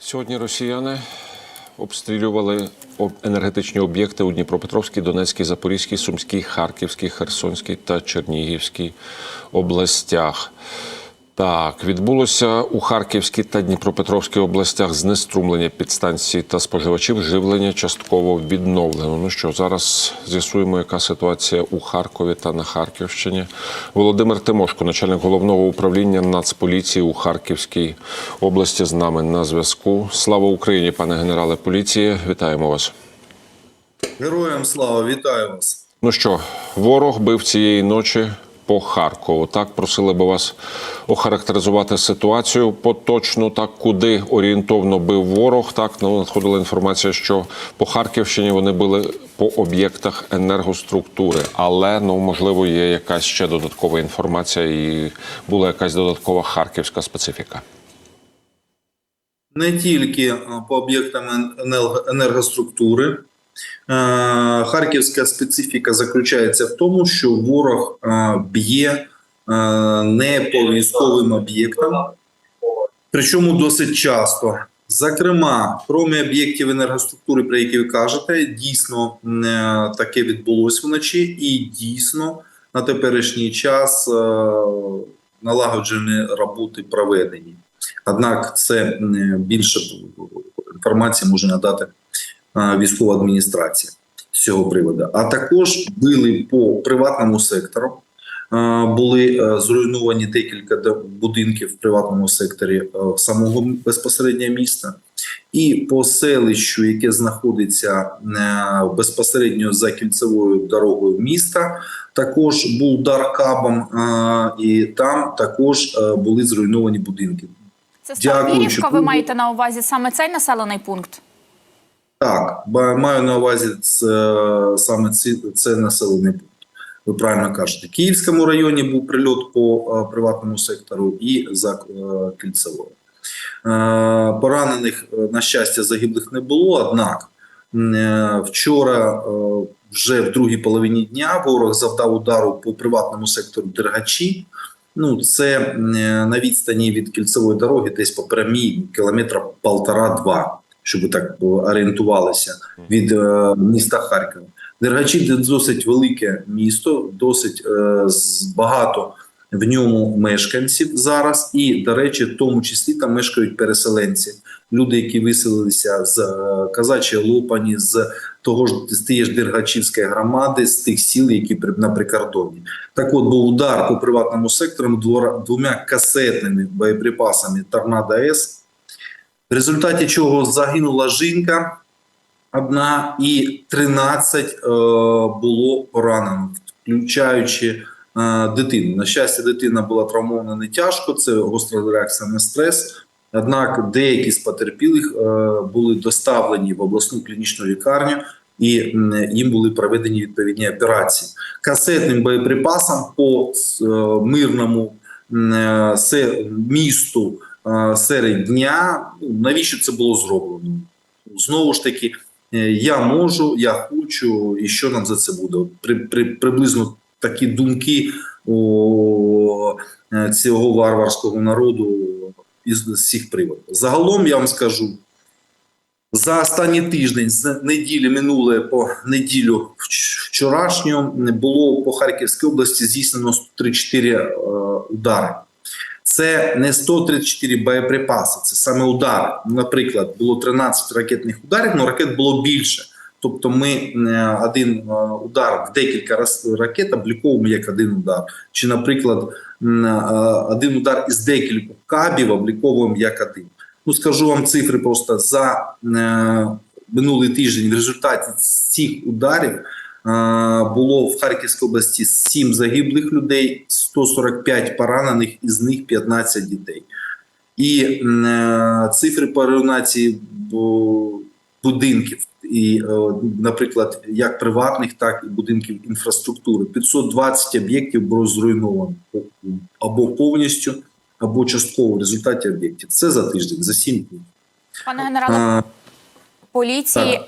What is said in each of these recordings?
Сьогодні росіяни обстрілювали об- енергетичні об'єкти у Дніпропетровській, Донецькій, Запорізькій, Сумській, Харківській, Херсонській та Чернігівській областях. Так, відбулося у Харківській та Дніпропетровській областях знеструмлення підстанцій та споживачів. Живлення частково відновлено. Ну що зараз з'ясуємо, яка ситуація у Харкові та на Харківщині. Володимир Тимошко, начальник головного управління Нацполіції у Харківській області, з нами на зв'язку. Слава Україні, пане генерале поліції. Вітаємо вас. Героям слава, вітаю вас. Ну що, ворог бив цієї ночі по Харкову. Так просили би вас охарактеризувати ситуацію поточну, так куди орієнтовно бив ворог. Так ну надходила інформація, що по Харківщині вони били по об'єктах енергоструктури, але ну можливо є якась ще додаткова інформація, і була якась додаткова харківська специфіка. Не тільки по об'єктам ен- енергоструктури. Е, Харківська специфіка заключається в тому, що ворог е, б'є е, не по військовим об'єктам, причому досить часто. Зокрема, крім об'єктів енергоструктури, про які ви кажете, дійсно таке відбулося вночі, і дійсно на теперішній час налагоджені роботи проведені. Однак це більше інформації може надати військова адміністрація з цього приводу. А також били по приватному сектору. Е, Були е, зруйновані декілька будинків в приватному секторі е, самого безпосередньо міста, і по селищу, яке знаходиться е, безпосередньо за кільцевою дорогою міста, також був удар кабом, е, і там також е, були зруйновані будинки. Це Дякую, Старовірівка, що ви ви- маєте на увазі саме цей населений пункт? Так, маю на увазі це, саме ці, це населений пункт. Ви правильно кажете. В Київському районі був прильот по е, приватному сектору і за е, кільцевою. Е, поранених, е, на щастя, загиблих не було. Однак е, вчора, е, вже в другій половині дня, ворог завдав удару по приватному сектору Дергачі. Ну, це е, на відстані від кільцевої дороги, десь по прямій кілометра полтора-два щоб ви так орієнтувалися від е, міста Харкова. Дергачі досить велике місто, досить е, багато в ньому мешканців зараз. І, до речі, в тому числі там мешкають переселенці, люди, які виселилися з е, Казачої Лопані, з того ж з тієї ж Дергачівської громади, з тих сіл, які на прикордоні. Так от був удар по приватному сектору двора- двома касетними боєприпасами Торнадо С в результаті чого загинула жінка одна і 13 е, було поранено, включаючи е, дитину. На щастя, дитина була травмована не тяжко, це гостра реакція на стрес. Однак деякі з потерпілих е, були доставлені в обласну клінічну лікарню, і їм були проведені відповідні операції. Касетним боєприпасам по е, мирному е, се- місту серед дня. Ну, навіщо це було зроблено? Знову ж таки, е, я можу, я хочу, і що нам за це буде? При, при, приблизно такі думки у е, цього варварського народу із цих приводів. Загалом я вам скажу. За останній тиждень з неділі минуле по неділю вч- вчорашню було по Харківській області здійснено 134 е, удари. Це не 134 боєприпаси, це саме удари. Наприклад, було 13 ракетних ударів, але ракет було більше. Тобто, ми е, один е, удар в декілька раз ракет обліковуємо як один удар. Чи, наприклад, е, один удар із декількох кабів обліковуємо як один. Ну, скажу вам цифри просто за е, минулий тиждень. В результаті цих ударів е, було в Харківській області 7 загиблих людей, 145 поранених, із них 15 дітей. І е, цифри по руйнації будинків, і, е, наприклад, як приватних, так і будинків інфраструктури. 520 об'єктів було зруйновано або повністю, або частково в результаті об'єктів. Це за тиждень, за 7 днів. Пане генерале поліції,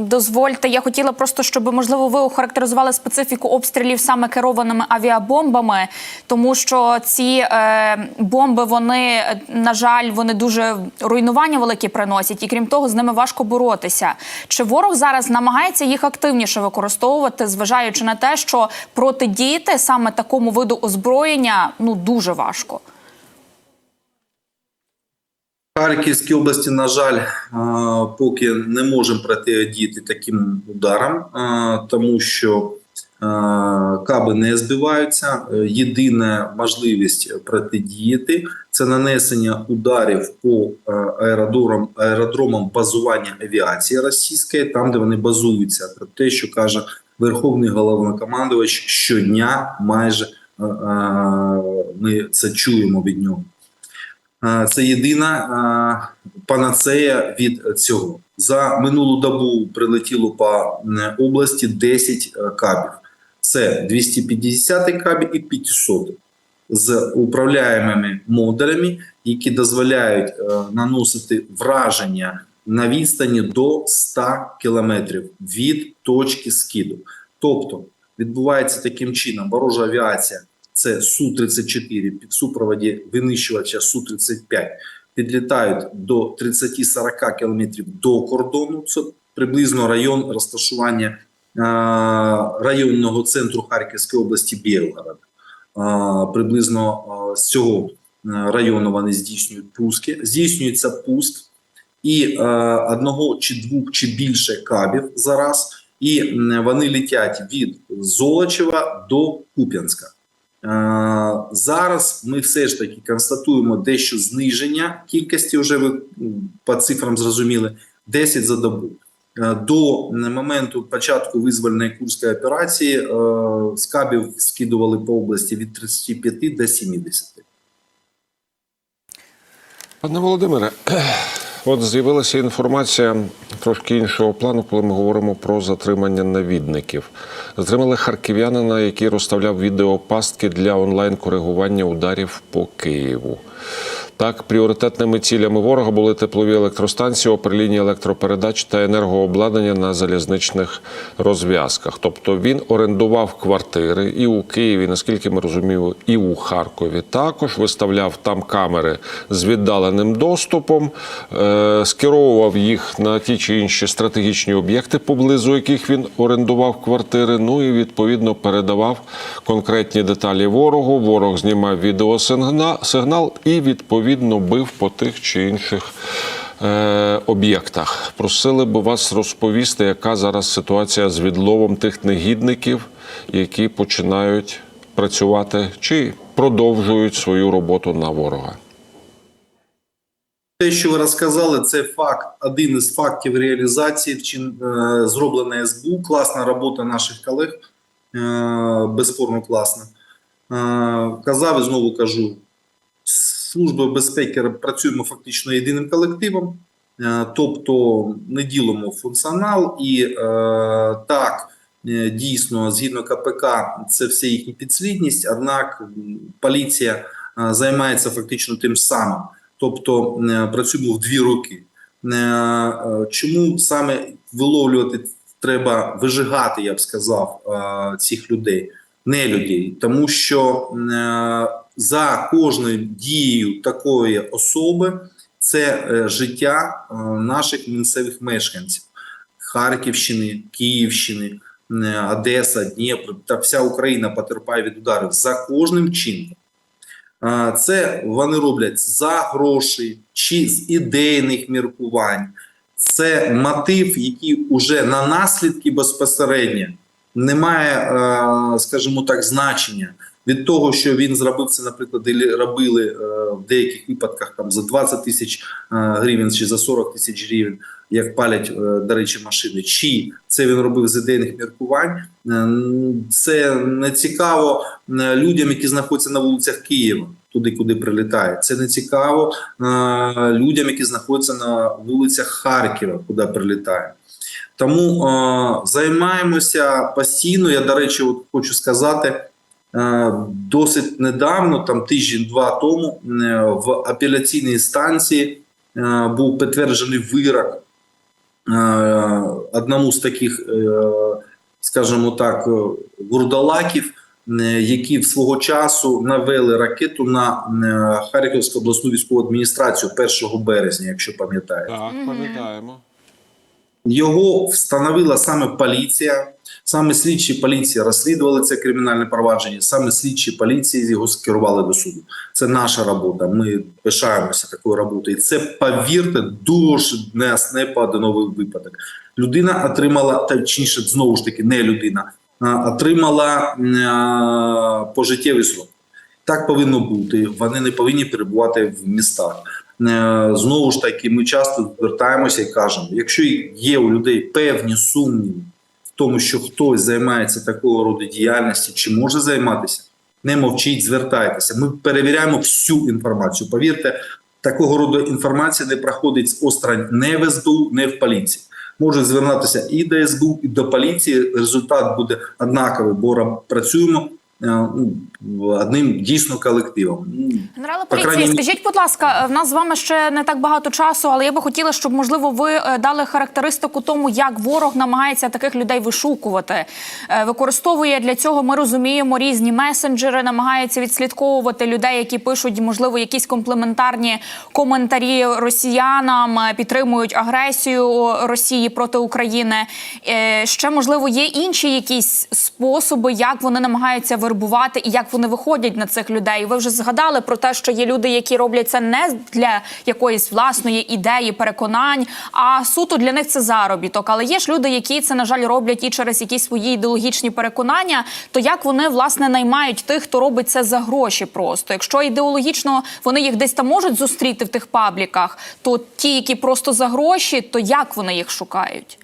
дозвольте, я хотіла просто, щоб можливо ви охарактеризували специфіку обстрілів саме керованими авіабомбами, тому що ці е, бомби, вони на жаль, вони дуже руйнування великі приносять, і крім того, з ними важко боротися. Чи ворог зараз намагається їх активніше використовувати, зважаючи на те, що протидіяти саме такому виду озброєння ну дуже важко. Харківській області, на жаль, поки не можемо протидіяти таким ударам, тому що каби не збиваються. Єдина можливість протидіяти це нанесення ударів по аеродромам, аеродромам базування авіації російської, там де вони базуються. Про те, що каже Верховний головнокомандувач щодня, майже ми це чуємо від нього. Е, Це єдина е, панацея від цього. За минулу добу прилетіло по області 10 е, кабів. Це 250 кабів і 500 з управляємими модулями, які дозволяють наносити враження на відстані до 100 кілометрів від точки скиду. Тобто відбувається таким чином ворожа авіація це Су-34 під супроводі винищувача Су-35 підлітають до 30-40 кілометрів до кордону. Це приблизно район розташування районного центру Харківської області Білгород. Приблизно з цього району вони здійснюють пуски. Здійснюється пуск і одного чи двох чи більше кабів зараз, і вони летять від Золочева до Куп'янська. Е, Зараз ми все ж таки констатуємо дещо зниження кількості, вже ви по цифрам зрозуміли, 10 за добу. Е, До моменту початку визвольної курської операції е, з кабів скидували по області від 35 до 70. Пане Володимире, от з'явилася інформація трошки іншого плану, коли ми говоримо про затримання навідників. Затримали харків'янина, який розставляв відеопастки для онлайн-коригування ударів по Києву. Так, пріоритетними цілями ворога були теплові електростанції, оперлінії електропередач та енергообладнання на залізничних розв'язках. Тобто він орендував квартири і у Києві, наскільки ми розуміємо, і у Харкові. Також виставляв там камери з віддаленим доступом, е- скеровував їх на ті чи інші стратегічні об'єкти, поблизу яких він орендував квартири. Ну і відповідно передавав конкретні деталі ворогу. Ворог знімав відеосигнал сигнал і відповідно бив по тих чи інших. Е, об'єктах просили би вас розповісти, яка зараз ситуація з відловом тих негідників, які починають працювати чи продовжують свою роботу на ворога. Те, що ви розказали, це факт, один із фактів реалізації вчин, е, зроблена СБУ. Класна робота наших колег, е, безспорно класна. Е, казав і знову кажу: Служба безпеки працюємо фактично єдиним колективом, е, тобто не ділимо функціонал і е, так. е, Дійсно, згідно КПК, це все їхня підслідність. Однак поліція займається фактично тим самим тобто працюємо в дві роки. Чому саме виловлювати треба вижигати, я б сказав, цих людей, не людей, тому що за кожною дією такої особи це е, життя е, наших місцевих мешканців Харківщини, Київщини, е, Одеса, Дніпро та вся Україна потерпає від ударів за кожним чином. Це вони роблять за гроші чи з ідейних міркувань. Це мотив, який уже на наслідки безпосередньо не має, скажімо так, значення від того, що він зробив це, наприклад, робили е, в деяких випадках там за 20 тисяч е, гривень чи за 40 тисяч гривень, як палять, е, до речі, машини. Чи це він робив з ідейних міркувань? Це не цікаво людям, які знаходяться на вулицях Києва, туди, куди прилітає. Це не цікаво е, людям, які знаходяться на вулицях Харкова, куди прилітає. Тому е, займаємося постійно. Я, до речі, от хочу сказати. Е, Досить недавно, там тиждень-два тому, е, в апеляційній станції е, був підтверджений вирок одному з таких, скажімо так, вурдалаків, е, які в свого часу навели ракету на Харківську обласну військову адміністрацію 1 березня, якщо пам'ятаєте. Так, пам'ятаємо. Його встановила саме поліція. Саме слідчі поліції розслідували це кримінальне провадження. Саме слідчі поліції його скерували до суду. Це наша робота. Ми пишаємося такою роботою. І це повірте, дуже не, поодиновий випадок. Людина отримала, точніше, знову ж таки, не людина, отримала пожиттєвий срок. Так повинно бути. Вони не повинні перебувати в містах. Е, Знову ж таки, ми часто звертаємося і кажемо: якщо є у людей певні сумніви тому, що хтось займається такого роду діяльності чи може займатися, не мовчіть, звертайтеся. Ми перевіряємо всю інформацію. Повірте, такого роду інформація не проходить з осторонь не в СБУ, не в поліції. Можуть звернутися і до СБУ, і до поліції. Результат буде однаковий, бо працюємо одним дійсно колективом. Ну, Генерале поліції, скажіть, будь ласка, в нас з вами ще не так багато часу, але я би хотіла, щоб можливо ви е, дали характеристику тому, як ворог намагається таких людей вишукувати. Е, Використовує для цього, ми розуміємо, різні месенджери, намагається відслідковувати людей, які пишуть, можливо, якісь комплементарні коментарі росіянам, е, підтримують агресію Росії проти України. Е, Ще можливо є інші якісь способи, як вони намагаються вербувати і як вони виходять на цих людей. Ви вже згадали про те, що є люди, які роблять це не для якоїсь власної ідеї, переконань, а суто для них це заробіток. Але є ж люди, які це на жаль роблять і через якісь свої ідеологічні переконання. То як вони власне наймають тих, хто робить це за гроші? Просто якщо ідеологічно вони їх десь там можуть зустріти в тих пабліках, то ті, які просто за гроші, то як вони їх шукають?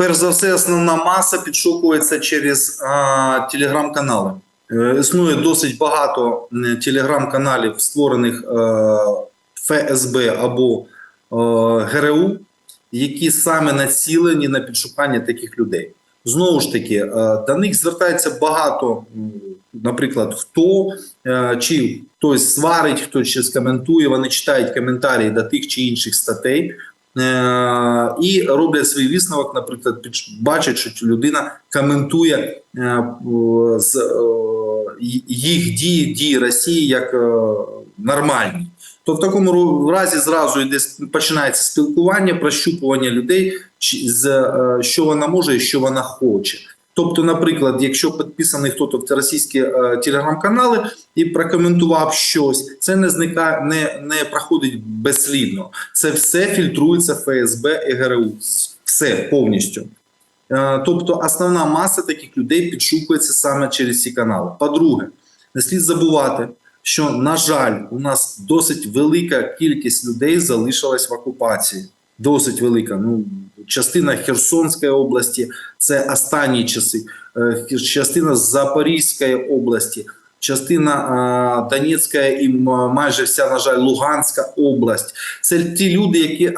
Перш за все, основна маса підшукується через телеграм-канали. Е, Існує досить багато телеграм-каналів, створених е, ФСБ або е, ГРУ, які саме націлені на підшукання таких людей. Знову ж таки, до них звертається багато, наприклад, хто чи хтось сварить, хтось щось коментує. Вони читають коментарі до тих чи інших статей. Е, і роблять свій висновок, наприклад, бачать, що людина коментує е, з е, їх дії, дії Росії як нормальні. То в такому разі зразу йде починається спілкування, прощупування людей, що вона може і що вона хоче. Тобто, наприклад, якщо підписаний хтось в російські е, телеграм-канали і прокоментував щось, це не зникає, не, не проходить безслідно. Це все фільтрується ФСБ і ГРУ. Все повністю. Е, Тобто, основна маса таких людей підшукується саме через ці канали. По-друге, не слід забувати, що, на жаль, у нас досить велика кількість людей залишилась в окупації. Досить велика. Ну, частина Херсонської області це останні часи, е, частина Запорізької області, частина Донецька і майже вся, на жаль, Луганська область. Це ті люди, які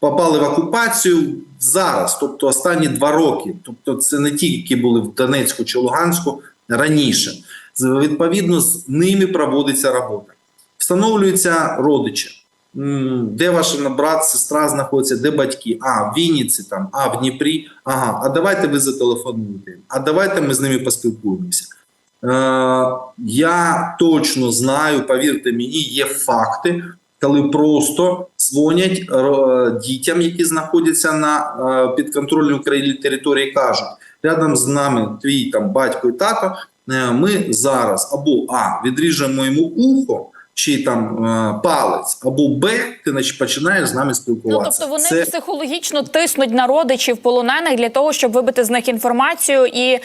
попали в окупацію зараз, тобто останні два роки. Тобто, це не ті, які були в Донецьку чи Луганську раніше. Відповідно, з ними проводиться робота. Встановлюються родичі. Де ваш брат, сестра знаходиться, де батьки? А, в Вінниці там, а в Дніпрі. Ага, а давайте ви зателефонуєте. А давайте ми з ними поспілкуємося. Е, я точно знаю, повірте мені, є факти, коли просто дзвонять дітям, які знаходяться на е, підконтрольній Україні території, кажуть: рядом з нами твій там батько і тато. е, Ми зараз або А відріжемо йому ухо. Чи там е, палець, або Б, ти значить, починаєш з нами Ну спілкуватися. тобто вони Це психологічно тиснуть на родичів полонених для того, щоб вибити з них інформацію і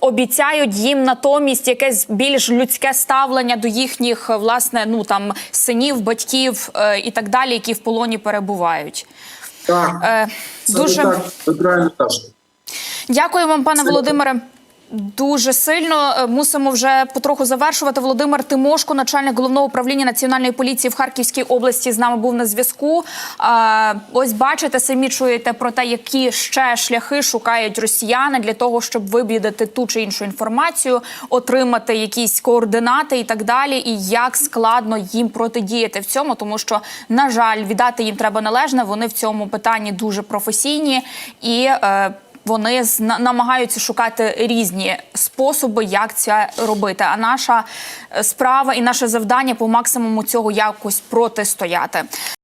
обіцяють їм натомість якесь більш людське ставлення до їхніх власне ну там синів, батьків е, і так далі, які в полоні перебувають. так, Е, це дуже так, ви правильно кажете. дякую вам, пане Це- Володимире. Дуже сильно Е, мусимо вже потроху завершувати. Володимир Тимошко, начальник головного управління національної поліції в Харківській області, з нами був на зв'язку. Ось бачите, самі чуєте про те, які ще шляхи шукають росіяни для того, щоб вибідати ту чи іншу інформацію, отримати якісь координати і так далі, і як складно їм протидіяти в цьому, тому що на жаль, віддати їм треба належне. Вони в цьому питанні дуже професійні і. Вони намагаються шукати різні способи, як це робити. А наша е, справа і наше завдання по максимуму цього якось протистояти.